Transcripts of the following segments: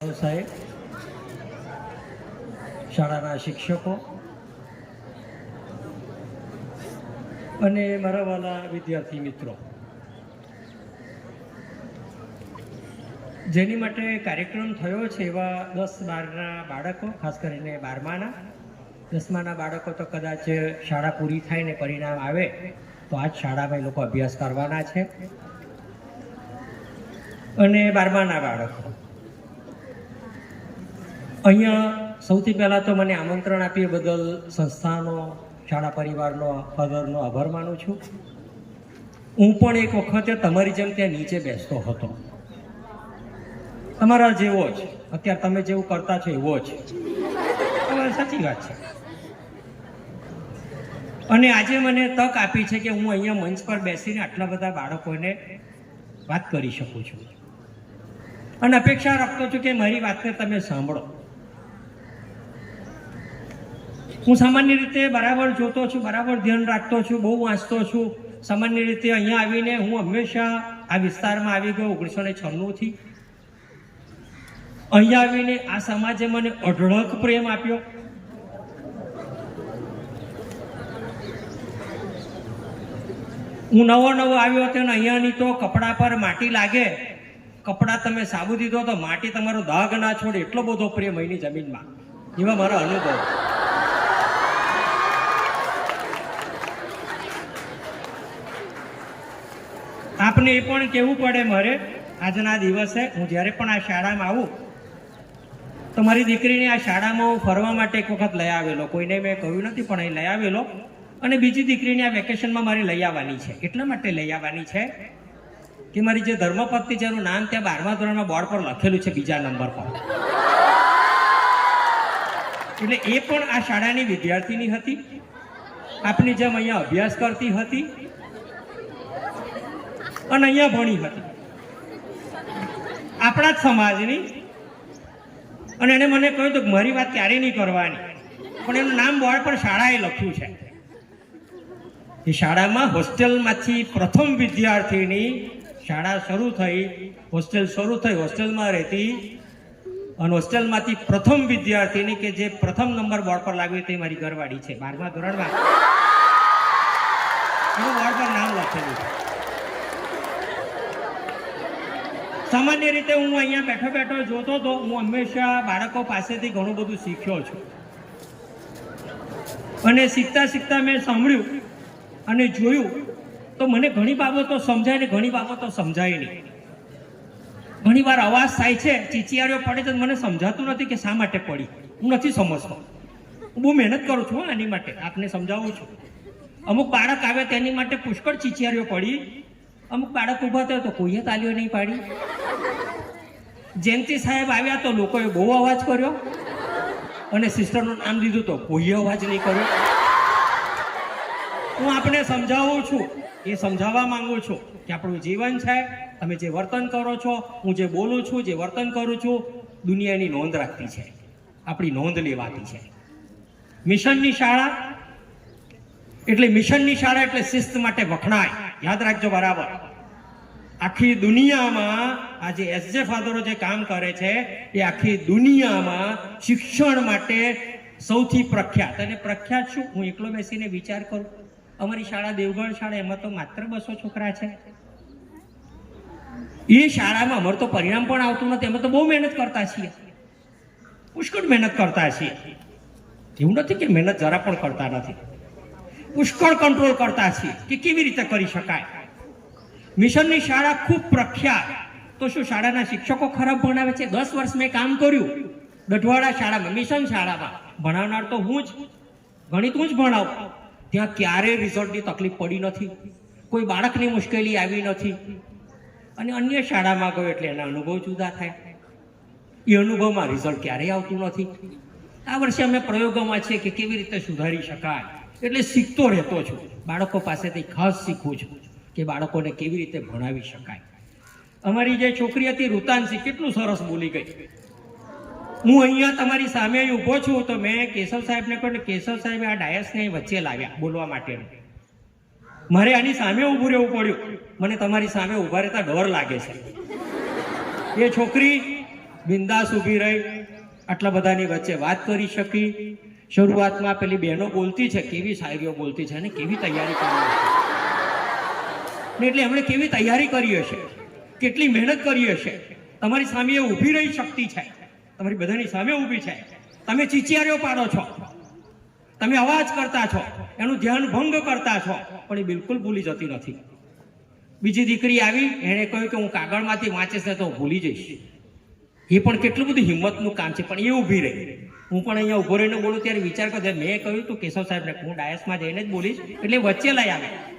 સાહેબ, શાળાના શિક્ષકો અને મારા વાલા વિદ્યાર્થી મિત્રો. જેની માટે કાર્યક્રમ થયો છે એવા દસ બારના બાળકો, ખાસ કરીને બારમાના. દસમાના બાળકો તો કદાચ શાળા પૂરી થાય ને પરિણામ આવે, તો આજ શાળામાં એ લોકો અભ્યાસ કરવાના છે. અને બારમાના બાળકો. અહીંયા સૌથી પહેલાં તો મને આમંત્રણ આપી બદલ સંસ્થાનો, શાળા પરિવારનો ફાધરનો આભાર માનું છું. હું પણ એક વખતે તમારી જેમ ત્યાં નીચે બેસતો હતો. તમારા જેવો જ. અત્યારે તમે જેવું કરતા છો એવો જ. સાચી વાત છે. અને આજે મને તક આપી છે કે હું અહીંયા મંચ પર બેસીને આટલા બધા બાળકોને વાત કરી શકું છું. અને અપેક્ષા રાખતો છું કે મારી વાતને તમે સાંભળો. હું સામાન્ય રીતે બરાબર જોતો છું, બરાબર ધ્યાન રાખતો છું, બહુ વાંચતો છું. સામાન્ય રીતે અહીંયા આવીને હું હંમેશા આ વિસ્તારમાં આવી ગયો ઓગણીસો ને છન્નુંથી અહીંયા આવીને આ સમાજે મને અઢળક પ્રેમ આપ્યો. હું નવો નવો આવ્યો હતો ને અહીંયાની તો કપડા પર માટી લાગે. કપડા તમે સાબુ દીધો તો માટી તમારો દાગ ના છોડે. એટલો બધો પ્રેમ અહીંની જમીનમાં. એવા મારા અનુભવ. આપને એ પણ કહેવું પડે મારે, આજના દિવસે હું જ્યારે પણ આ શાળામાં આવું, તો મારી દીકરીને આ શાળામાં હું ફરવા માટે એક વખત લઈ આવેલો. કોઈને મેં કહ્યું નથી, પણ અહીં લઈ આવેલો. અને બીજી દીકરીને આ વેકેશનમાં મારી લઈ આવવાની છે. એટલા માટે લઈ આવવાની છે કે મારી જે ધર્મપત્ની એનું નામ ત્યાં બારમા ધોરણમાં બોર્ડ પર લખેલું છે બીજા નંબર પર. એટલે એ પણ આ શાળાની વિદ્યાર્થીની હતી. આપની જેમ અહીંયા અભ્યાસ કરતી હતી. અને અહીંયા ભણી હતી. આપણા જ સમાજની. અને એને મને કહ્યું તો મારી વાત ક્યારે નહીં કરવાની. પણ એનું નામ બોર્ડ પર શાળાએ લખ્યું છે. એ શાળામાં હોસ્ટેલમાંથી પ્રથમ વિદ્યાર્થીની શાળા શરૂ થઈ, હોસ્ટેલ શરૂ થઈ, હોસ્ટેલમાં રહેતી અને હોસ્ટેલમાંથી પ્રથમ વિદ્યાર્થીની કે જે પ્રથમ નંબર બોર્ડ પર લાગ્યું તે મારી ઘરવાળી છે, બારમા ધોરણમાં. એનું બોર્ડ પર નામ લખેલું છે. સામાન્ય રીતે હું અહીંયા બેઠો બેઠો જોતો હતો હું હંમેશા બાળકો પાસેથી ઘણું બધું શીખ્યો છું. અને શીખતા શીખતા મેં સાંભળ્યું અને જોયું તો મને ઘણી બાબતો સમજાય ને ઘણી બાબતો સમજાય નહીં. ઘણી વાર અવાજ થાય છે, ચીચિયારીઓ પડે તો મને સમજાતું નથી કે શા માટે પડી. હું નથી સમજતો. હું બહુ મહેનત કરું છું આની માટે. આપને સમજાવું છું. અમુક બાળક આવે તેની માટે પુષ્કળ ચીચિયારીઓ પડી. અમુક બાળક ઊભા થયો તો કોઈએ તાલીઓ નહીં પાડી. જયંતિ સાહેબ આવ્યા તો લોકોએ બહુ અવાજ કર્યો અને સિસ્ટરનું નામ દીધું તો કોઈ અવાજ નહીં કર્યો. હું આપને સમજાવું છું, એ સમજાવવા માંગુ છું કે આપણું જીવન છે, તમે જે વર્તન કરો છો, હું જે બોલું છું, જે વર્તન કરું છું, દુનિયાની નોંધ રાખતી છે. આપણી નોંધ લેવાતી છે. મિશનની શાળા, એટલે મિશનની શાળા એટલે શિસ્ત માટે વખણાય. યાદ રાખજો બરાબર. આખી દુનિયામાં આજે એસજે ફાધરો જે કામ કરે છે, એ આખી દુનિયામાં શિક્ષણ માટે સૌથી પ્રખ્યાત. અને પ્રખ્યાત શું? હું એકલો બેસીને વિચાર કરું. અમારી શાળા દેવગઢ શાળા, એમાં તો માત્ર બસો છોકરા છે. એ શાળામાં અમારું તો પરિણામ પણ આવતું નથી. અમે તો બહુ મહેનત કરતા છીએ. પુષ્કળ મહેનત કરતા છીએ. એવું નથી કે મહેનત જરા પણ કરતા નથી. પુષ્કળ કંટ્રોલ કરતા છીએ કે કેવી રીતે કરી શકાય? મિશનની શાળા ખૂબ પ્રખ્યાત. તો શું શાળાના શિક્ષકો ખરાબ ભણાવે છે? દસ વર્ષ મેં કામ કર્યું. દઢવાડા શાળામાં, મિશન શાળામાં. ભણાવનાર તો હું જ. ગણિત હું જ ભણાવું. ત્યાં ક્યારેય રિઝલ્ટની તકલીફ પડી નથી. કોઈ બાળકની મુશ્કેલી આવી નથી. અને અન્ય શાળામાં ગયો એટલે એના અનુભવ જુદા થાય. એ અનુભવમાં રિઝલ્ટ ક્યારેય આવતું નથી. આ વર્ષે અમે પ્રયોગોમાં છીએ કે કેવી રીતે સુધારી શકાય. એટલે શીખતો રહેતો છું. બાળકો પાસેથી ખાસ શીખું છું. કે બાળકોને કેવી રીતે ભણાવી શકાય? અમારી જે છોકરી હતી, રૂતાનસી, કેટલું સરસ બોલી ગઈ. હું અહીંયા તમારી સામે ઊભો છું તો મેં કેશવ સાહેબને કહ્યું કેશવ સાહેબે આ ડાયસને વચ્ચે લાવ્યા, બોલવા માટેનું. મારે આની સામે ઊભું રહેવું પડ્યું. મને તમારી સામે ઊભા રહેતા ડર લાગે છે. એ છોકરી બિંદાસ ઊભી રહી, આટલા બધાની વચ્ચે વાત કરી શકી. શરૂઆતમાં પેલી બહેનો બોલતી છે, કેવી શાયરીઓ બોલતી છે અને કેવી તૈયારી કરવાની ને એટલે એમણે કેવી તૈયારી કરી હશે? કેટલી મહેનત કરી હશે? તમારી સામે ઊભી રહી શક્તિ છે. તમારી બધાની સામે ઊભી છે. તમે ચીચિયારીઓ પાડો છો. તમે અવાજ કરતા છો. એનું ધ્યાન ભંગ કરતા છો. પણ એ બિલકુલ ભૂલી જતી નથી. બીજી દીકરી આવી, એણે કહ્યું કે હું કાગળમાંથી વાંચીશ ને તો ભૂલી જઈશ. એ પણ કેટલું બધું હિંમતનું કામ છે, પણ એ ઊભી રહી. હું પણ અહીંયા ઊભો રહીને બોલું ત્યારે વિચાર કરતો મેં કહ્યું તું કેશવ સાહેબને, હું ડાયસમાં જઈને જ બોલીશ. એટલે વચ્ચે લઈ આવે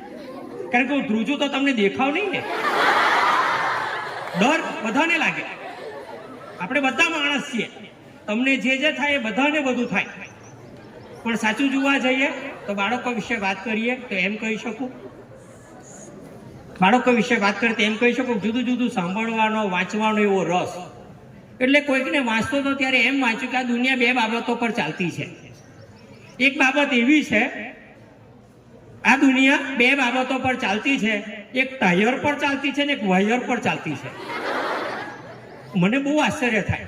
કારણ કે હું ધ્રુજું તો તમને દેખાવ નહીં ને. ડર બધાને લાગે. આપણે બધા માણસ છીએ. તમને જે જે થાય એ બધાને બધું થાય. પણ સાચું જોવા જઈએ તો બાળકો વિશે વાત કરીએ તો એમ કહી શકું. બાળકો વિશે વાત કરીએ તો એમ કહી શકું જુદું જુદું સાંભળવાનો, વાંચવાનો એવો રસ. એટલે કોઈકને વાંચતો તો ત્યારે એમ વાંચ્યું કે આ દુનિયા બે બાબતો પર ચાલતી છે. એક બાબત એવી છે આ દુનિયા બે બાબતો પર ચાલતી છે. એક ટાયર પર ચાલતી છે ને એક વાયર પર ચાલતી છે. મને બહુ આશ્ચર્ય થાય.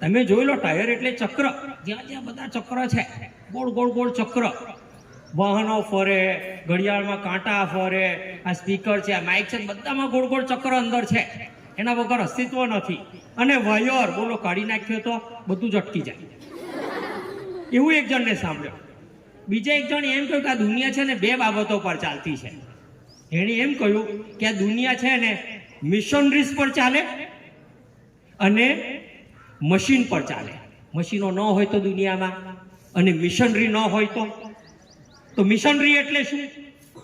તમે જોઈ લો ટાયર એટલે ચક્ર. જ્યાં જ્યાં બધા ચક્ર છે. ગોળ ગોળ ગોળ ચક્ર. વાહનો ફરે, ઘડિયાળમાં કાંટા ફરે, આ સ્પીકર છે, આ માઇક છે, બધામાં ગોળ ગોળ ચક્ર અંદર છે. એના વગર અસ્તિત્વ નથી. અને વાયર, બોલો, કાઢી નાખ્યો તો બધું જ અટકી જાય. એવું એક જણને સાંભળ્યો. બીજા એક જણ એમ કહ્યું કે આ દુનિયા છે ને બે બાબતો પર ચાલતી છે. એણે એમ કહ્યું કે આ દુનિયા છે ને મિશનરીઝ પર ચાલે અને મશીન પર ચાલે. મશીનો ન હોય તો દુનિયામાં અને મિશનરી ન હોય તો. તો મિશનરી એટલે શું?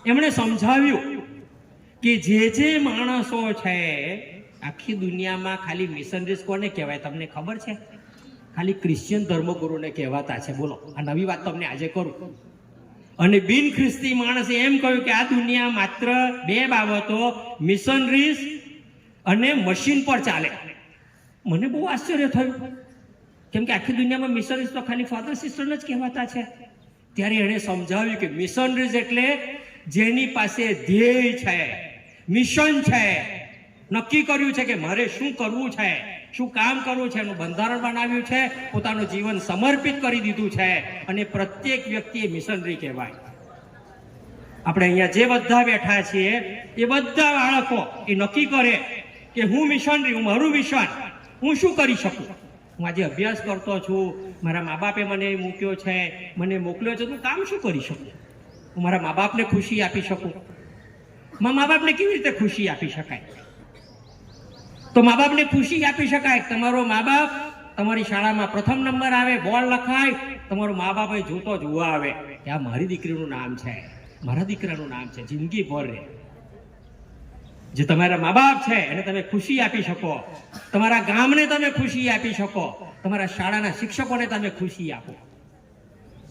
એમણે સમજાવ્યું કે જે જે માણસો છે, આખી દુનિયામાં ખાલી મિશનરીઝ કોને કહેવાય? તમને ખબર છે? ખાલી ક્રિશ્ચિયન ધર્મગુરુને કહેવાતા છે. બોલો, આ નવી વાત તમને આજે કરું. અને બિન ખ્રિસ્તી માણસે એમ કહ્યું કે આ દુનિયા માત્ર બે બાબતો, મિશનરીઝ અને મશીન પર ચાલે. મને બહુ આશ્ચર્ય થયું. કેમ કે આખી દુનિયામાં મિશનરીઝ તો ખાલી ફાધર સિસ્ટરને જ કહેવાતા છે. ત્યારે એણે સમજાવ્યું કે મિશનરીઝ એટલે જેની પાસે ધ્યેય છે, મિશન છે. નક્કી કર્યું છે કે મારે શું કરવું છે. શું કામ કરવું છે? એનું બંધારણ બનાવ્યું છે. પોતાનું જીવન સમર્પિત કરી દીધું છે. અને પ્રત્યેક વ્યક્તિએ મિશનરી કહેવાય. આપણે અહીંયા જે બધા બેઠા છીએ, એ બધા બાળકો એ નક્કી કરે કે હું મિશનરી, હું મારું મિશન, હું શું કરી શકું? હું આજે અભ્યાસ કરતો છું. મારા મા બાપે મને મૂક્યો છે. મને મોકલ્યો છે. તો હું કામ શું કરી શકું? હું મારા મા બાપને ખુશી આપી શકું? મા બાપને કેવી રીતે ખુશી આપી શકાય? તો મા બાપને ખુશી આપી શકાય. તમારો મા બાપ તમારી શાળામાં પ્રથમ નંબર આવે, બોર્ડ લખાય, તમારું મા બાપ જોતો જોવા આવે. કે આ મારી દીકરીનું નામ છે. મારા દીકરાનું નામ છે. જિંદગી ભર રહે જે તમારા મા બાપ છે, એને તમે ખુશી આપી શકો. તમારા ગામને તમે ખુશી આપી શકો. તમારા શાળાના શિક્ષકોને તમે ખુશી આપો.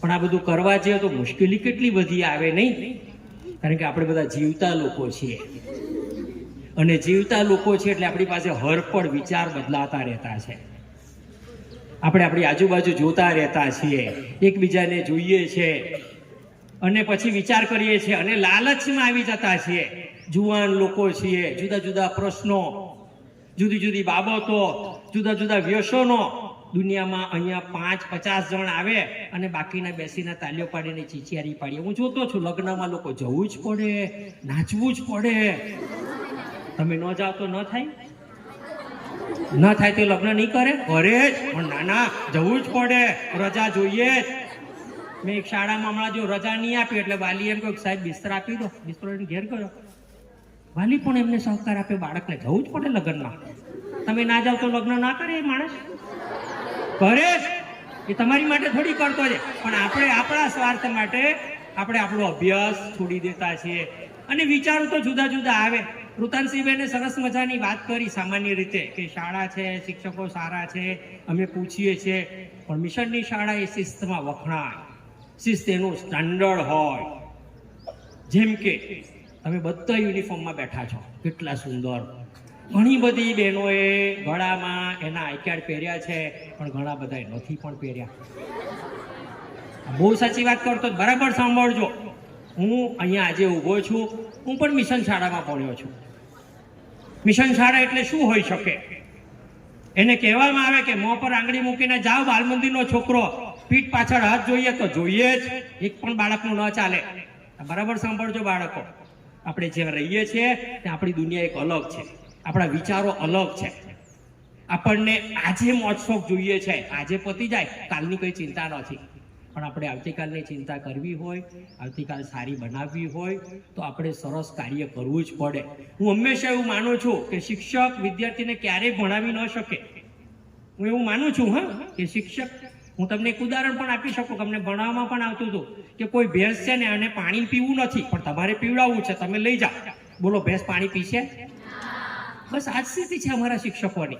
પણ આ બધું કરવા જઈએ તો મુશ્કેલી કેટલી બધી આવે નહીં? કારણ કે આપણે બધા જીવતા લોકો છીએ. અને જીવતા લોકો છે એટલે આપણી પાસે હરપળ વિચાર બદલાતા રહેતા છે. આપણે આપણી આજુબાજુ જોતા રહેતા છીએ, એકબીજાને જોઈએ છે અને પછી વિચાર કરીએ છીએ અને લાલચમાં આવી જતા છીએ. જુવાન લોકો છીએ, જુદા જુદા પ્રશ્નો, જુદી જુદી બાબતો, જુદા જુદા વ્યસનો. દુનિયામાં અહીંયા પાંચ પચાસ જણ આવે અને બાકીના બેસીને તાલીઓ પાડીને ચીચિયારી પાડીએ. હું જોતો છું, લગ્નમાં લોકો જવું જ પડે, નાચવું જ પડે. તમે ન જાઓ તો ન થાય? ન થાય તો લગ્ન નહીં કરે? કરે પણ ના ના જવું જ પડે. રજા જોઈએ મેં એક શાળામાં હમણાં જો રજા નહીં આપી એટલે વાલી એમ કહ્યું સાહેબ બિસ્તર આપી દો. બિસ્તર ઘેર ગયો. વાલી પણ એમને સહકાર આપે બાળકને જવું જ પડે લગ્નમાં. તમે ના જાઓ તો લગ્ન ના કરે એ માણસ? કરે એ તમારી માટે થોડી કરતો છે. પણ આપણે આપણા સ્વાર્થ માટે આપણે આપણો અભ્યાસ છોડી દેતા છીએ. અને વિચારો તો જુદા જુદા આવે. ઋતાનસિંહબેને સરસ મજાની વાત કરી સામાન્ય રીતે કે શાળા છે, શિક્ષકો સારા છે, અમે પૂછીએ છીએ પણ મિશનની શાળા એ શિસ્તમાં વખણાય? શિસ્ત એનું સ્ટાન્ડર્ડ હોય. જેમ કે, તમે બધા યુનિફોર્મમાં બેઠા છો, કેટલા સુંદર. ઘણી બધી બહેનોએ ગળામાં એના આઈકાર્ડ પહેર્યા છે, પણ ઘણા બધાએ નથી પણ પહેર્યા. બહુ સાચી વાત કરતો. બરાબર સાંભળજો. હું અહીંયા આજે ઊભો છું. હું પણ મિશન શાળામાં ભણ્યો છું. મિશન શાળા એટલે શું હોઈ શકે? એને કહેવામાં આવે કે મોં પર આંગળી મૂકીને જાઓ, બાલમંદિરનો છોકરો. પીઠ પાછળ હાથ જોઈએ તો જોઈએ જ. એક પણ બાળકનું ન ચાલે. બરાબર સાંભળજો બાળકો. આપણે જ્યાં રહીએ છીએ, ત્યાં આપણી દુનિયા એક અલગ છે. આપણા વિચારો અલગ છે. આપણને આજે મોજશોખ જોઈએ છે. આજે પતી જાય, કાલની કોઈ ચિંતા નથી. પણ આપણે આવતીકાલની ચિંતા કરવી હોય, આવતીકાલ સારી બનાવવી હોય, તો આપણે સરસ કાર્ય કરવું જ પડે. હું હંમેશા એવું માનું છું કે શિક્ષક વિદ્યાર્થીને ક્યારેય ભણાવી ન શકે. હું એવું માનું છું, હા, કે શિક્ષક, હું તમને એક ઉદાહરણ પણ આપી શકું તમને ભણાવવામાં પણ આવતું હતું કે કોઈ ભેંસ છે ને અને પાણી પીવું નથી, પણ તમારે પીવડાવવું છે, તમે લઈ જાઓ. બોલો, ભેંસ પાણી પીશે? બસ આ સ્થિતિ છે અમારા શિક્ષકોની.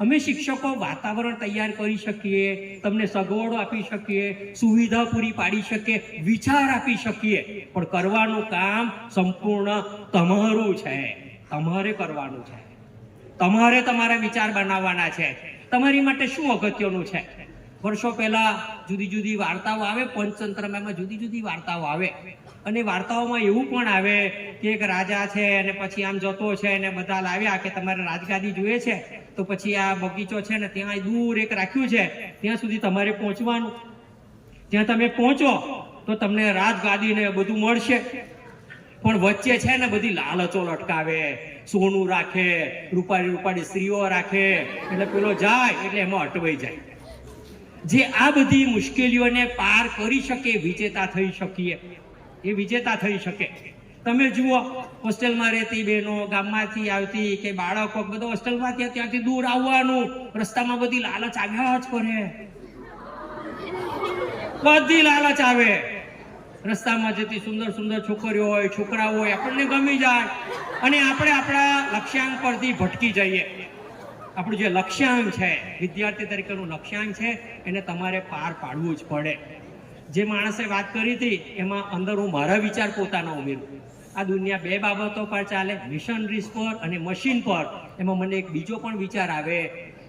અમે શિક્ષકો વાતાવરણ તૈયાર કરી શકીએ, તમને સગવડો આપી શકીએ, સુવિધા પૂરી પાડી શકીએ, વિચાર આપી શકીએ. પણ કરવાનું કામ સંપૂર્ણ તમારું છે. તમારે કરવાનું છે. તમારે તમારા વિચાર બનાવવાના છે. તમારી માટે શું અગત્યનું છે? વર્ષો પહેલા જુદી જુદી વાર્તાઓ આવે, પંચતંત્રમાં જુદી જુદી વાર્તાઓ આવે. અને વાર્તાઓમાં એવું પણ આવે કે એક રાજા છે અને પછી આમ જતો છે અને બધા લાવ્યા કે તમારે રાજગાદી જોઈએ છે, તો પછી આ બગીચો છે ને ત્યાં દૂર એક રાખ્યું છે, ત્યાં સુધી તમારે પહોંચવાનું. ત્યાં તમે પહોંચો, તો તમને રાજગાદી ને બધું મળશે. પણ વચ્ચે છે ને બધી લાલચો લટકાવે, સોનું રાખે, રૂપાળી રૂપાળી સ્ત્રીઓ રાખે, એટલે પેલો જાય, એટલે એમાં અટવાઈ જાય. જે આ બધી મુશ્કેલીઓને પાર કરી શકે, વિજેતા થઈ શકીએ. એ વિજેતા થઈ શકે. તમે જુઓ, હોસ્ટેલમાં રહેતી બહેનો, ગામમાંથી આવતી કે બાળકો, બધો હોસ્ટેલમાંથી ત્યાંથી દૂર આવવાનું, રસ્તામાં બધી લાલચ આવ્યા જ કરે. બધી લાલચ આવે. રસ્તામાં જતી સુંદર સુંદર છોકરીઓ હોય, છોકરાઓ હોય, આપણને ગમી જાય. અને આપણે આપણા લક્ષ્યાંક પરથી ભટકી જઈએ. આપણું જે લક્ષ્યાંક છે, વિદ્યાર્થી તરીકેનું લક્ષ્યાંક છે, એને તમારે પાર પાડવું જ પડે. જે માણસે વાત કરી હતી, એમાં અંદર હું મારા વિચાર પોતાનો ઉમેરું આ દુનિયા બે બાબતો પર ચાલે, મિશનરીઝ પર અને મશીન પર. એમાં મને એક બીજો પણ વિચાર આવે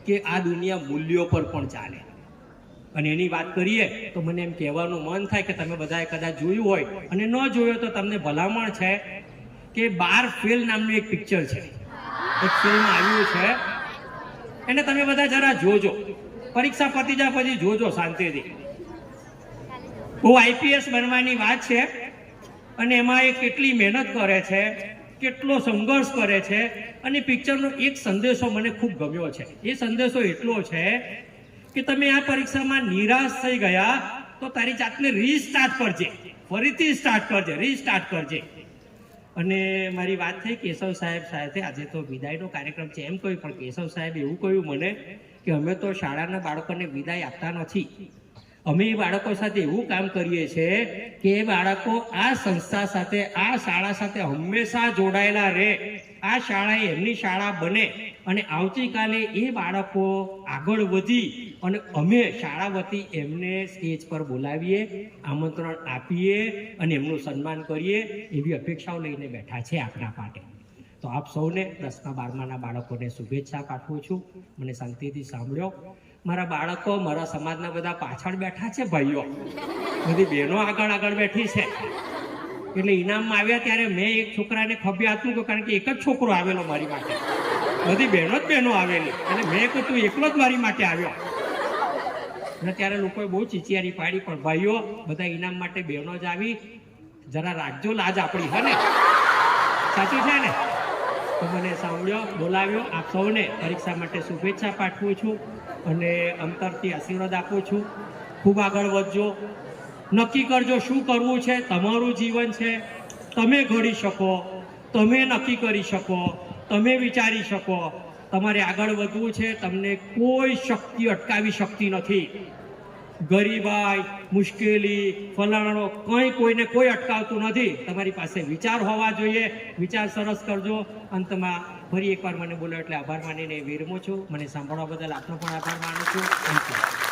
કે આ દુનિયા મૂલ્યો પર પણ ચાલે. અને એની વાત કરીએ, તો મને એમ કહેવાનું મન થાય કે તમે બધાએ કદાચ જોયું હોય. અને ન જોયું તો તમને ભલામણ છે કે બાર ફેલ નામનું એક પિક્ચર છે. એક ફિલ્મ આવ્યું છે એને તમે બધા જરા જોજો. પરીક્ષા પતી જાય પછી જોજો શાંતિથી. બહુ આઈપીએસ બનવાની વાત છે અને એમાં એ કેટલી મહેનત કરે છે, કેટલો સંઘર્ષ કરે છે અને પિક્ચરનો એક સંદેશો મને ખૂબ ગમ્યો છે. એ સંદેશો એટલો છે કે તમે આ પરીક્ષામાં નિરાશ થઈ ગયા તો તારી જાતને રીસ્ટાર્ટ કરજે. ફરીથી સ્ટાર્ટ કરજે રીસ્ટાર્ટ કરજે. અને મારી વાત થઈ કેશવ સાહેબ સાથે. આજે તો વિદાયનો કાર્યક્રમ છે. એમ કહ્યું, પણ કેશવ સાહેબ એવું કહ્યું મને કે અમે તો શાળાના બાળકોને વિદાય આપતા નથી. અમે એ બાળકો સાથે એવું કામ કરીએ છીએ કે એ બાળકો આ સંસ્થા સાથે, આ શાળા સાથે હંમેશા જોડાયેલા રહે. આ શાળા એમની શાળા બને અને આવતીકાલે એ બાળકો આગળ વધી અને અમે શાળા વતી એમને સ્ટેજ પર બોલાવીએ, આમંત્રણ આપીએ અને એમનું સન્માન કરીએ એવી અપેક્ષાઓ લઈને બેઠા છે આપણા માટે. તો આપ સૌને દસમા, બારમાના બાળકોને શુભેચ્છા પાઠવું છું. મને શાંતિથી સાંભળ્યો મારા બાળકો, મારા સમાજના બધા પાછળ બેઠા છે ભાઈઓ. બધી બહેનો આગળ આગળ બેઠી છે. એટલે ઇનામમાં આવ્યા ત્યારે મેં એક છોકરાને ખભે હાથું હતું કારણ કે એક જ છોકરો આવેલો મારી માટે. બધી બહેનો જ બહેનો આવેલી. એટલે મેં કહ્યું, તું એકલો જ મારી માટે આવ્યો. અને ત્યારે લોકોએ બહુ ચીચિયારી પાડી, પણ ભાઈઓ, બધા ઇનામ માટે બહેનો જ આવી. જરા રાખજો લાજ આપણી, હે ને? સાચું છે ને? તો મને સાંભળ્યો, બોલાવ્યો. આપ સૌને પરીક્ષા માટે શુભેચ્છા પાઠવું છું અને અંતરથી આશીર્વાદ આપું છું. ખૂબ આગળ વધજો. નક્કી કરજો શું કરવું છે. તમારું જીવન છે. તમે ઘડી શકો. તમે નક્કી કરી શકો. તમે વિચારી શકો. તમારે આગળ વધવું છે. તમને કોઈ શક્તિ અટકાવી શકતી નથી. ગરીબાઈ, મુશ્કેલી ફલાણો કંઈ કોઈને કોઈ અટકાવતું નથી. તમારી પાસે વિચાર હોવા જોઈએ. વિચાર સરસ કરજો. અંતમાં ફરી એકવાર મને બોલો એટલે આભાર માનીને વિરમો છું. મને સાંભળવા બદલ આપનો પણ આભાર માનું છું. Thank you